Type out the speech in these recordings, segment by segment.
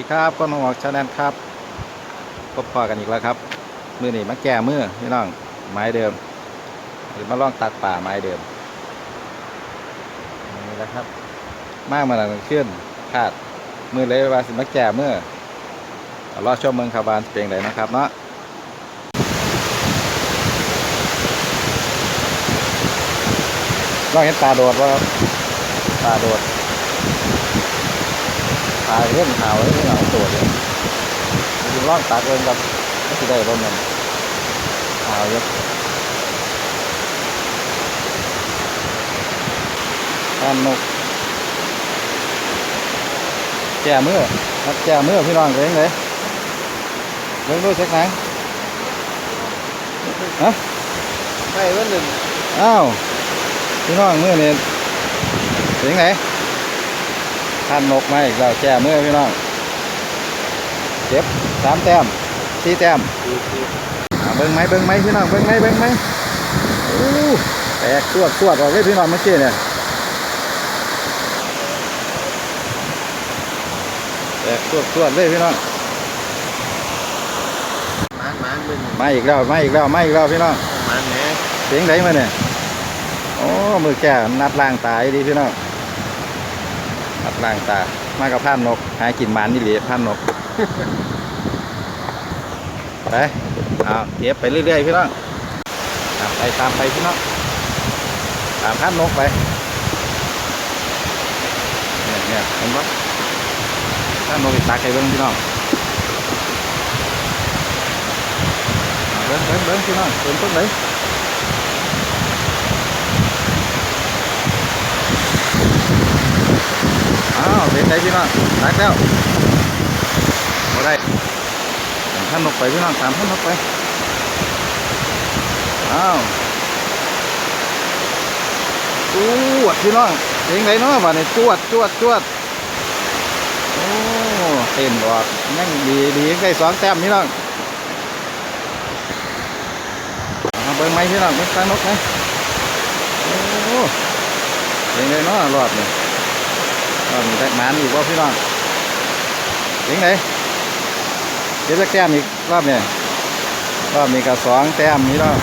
ดีครับก้นหัวชาแนลครับพบพอกันอีกแล้วครับ มือนี่มาแก่มือพี่น้องไม้เดิม หรือมาล่องตัดป่าไม้เดิมนี่แหละครับ มากมาหลังขึ้นคาดมือเลยว่าสิมาแก่มือเอารอชมเมืองคาบานเปลงไหนนะครับเนาะล่องเห็นตาโดดว่าครับตาโดด ตายเรื่องข่าวเรื่องเหงาตัวเลยมันอยู่ร่องตากเองกับไม่สิได้ร่มมันข่าวเยอะท่านนกแก่มือครับแก่มือพี่น้องเร่งเลยเร่งด้วยเช็คหนังฮะไม่วันหนึ่งอ้าวพี่น้องมือเนี่ยเสียงไหน ท่านนกมาอีกแล้วแก่มือพี่น้องเจ็บสามแต้มสี่แต้มคือคืออ่าเบิ้งไหมเบิ้งไหมพี่น้องเบิ้งไหมเบิ้งไหมโอ้แตกสวดสวดออกเลยพี่น้องเมื่อกี้เนี่ยแตกสวดสวดเลยพี่น้องมานมานมึงมาอีกแล้วมาอีกแล้วมาอีกแล้วพี่น้องมานแหน่เสียงไหนมาเนี่ยโอ้มือแก่นัดล่างตายดีพี่น้อง นัดล่างตา มากับพันนก หากินมันนี่หลีพันนก ไปเอาเก็บไปเรื่อยๆพี่น้องไปตามไปพี่น้อง ตามพันนกไป เนี่ยเนี่ยเห็นปะพันนกตาไก่เบิ้งพี่น้องเอาเบิ้งเบิ้งเบิ้งพี่น้องเบิ้งต้นไหนอ้าว เป็นไงพี่น้องตักแล้วบ่ได้ตามท่านนกไปพี่น้องตามท่านนกไปอ้าวจวดพี่น้องเสียงไหนเนาะบ้านนี้จวดจวดจวดโอ้เต้นบอกยังดีดีได้สองแต้มพี่น้องเอาเบิ้งไหมพี่น้องเบิ้งตางนกไหมโอ้เสียงไหนเนาะรอบนี้รอ บนี้ได้หมานอีกว่าพี่น้องเสียงไหนเก็บสักแต้มอีกรอบเนี่ยรอบนี้ก็สองแต้มนี่เนาะ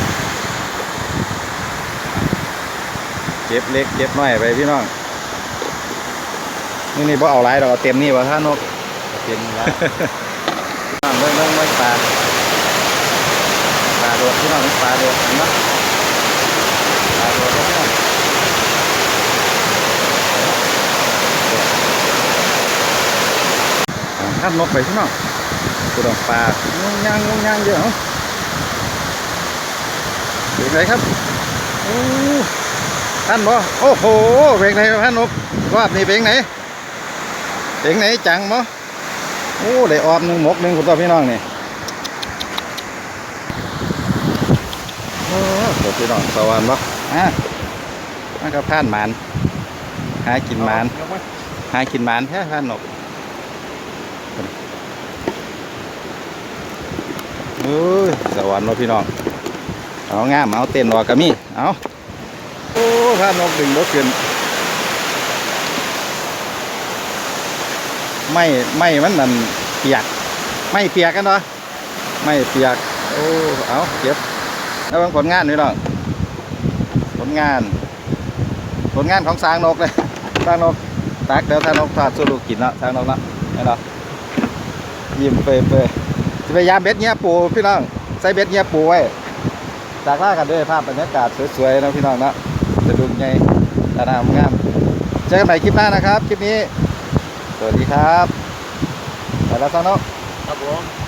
เก็บเล็กเก็บน้อยไปพี่น้องนี่นี่บ่เอาหลายดอกเอาเต็มนี่บ่ท่านนกเป็นแล้วน้องเบิ่งเบิ่งเบิ่งปลาปลาโดดพี่น้องปลาโดดเห็นไหมปลาโดดพี่น้อง อ่าท่านนกไปพี่น้องตัวดอกปลางงยางงงยางเยอะเหรอเบรกไหนครับโอ้ท่านบ่โอ้โหเบรกไหนครับท่านนกรอบนี้เบรกไหนเบรกไหนจังบ่โอ้ได้ออมหนึ่งหมกหนึ่งคุณตัวพี่น้องนี่โอ้ตัวพี่น้องสวรรค์บ่อะมันก็ผ่านหมานหากินหมานยกมาหากินหมานแท้ท่านนก เอ้ยสวรรค์เนาะพี่น้องเอางามเอาเต้นออกกะมีเอาโอ้ท่านนกดึงรถขึ้นไม่ไม่มันนั่นเปียกไม่เปียกกันเนาะไม่เปียกโอ้เอาเก็บแล้วเบิ่งผลงานนี่เนาะผลงาน ผลงานของสร้างนกเลยสร้างนกตักเดี๋ยวถ้านกทอดสู้ลูกกินเนาะทางนกเนาะนี่เนาะยิ้มเปยเปยจะ พยายามเบ็ดเงี้ยปูพี่น้องใส่เบ็ดเงี้ยปูไว้จากล่ากันด้วยภาพบรรยากาศสวยๆนะพี่น้องนะจะดูไงตาหนามงามเจอกันใหม่คลิปหน้านะครับ คลิปนี้ สวัสดีครับไปแล้วทางนกครับผม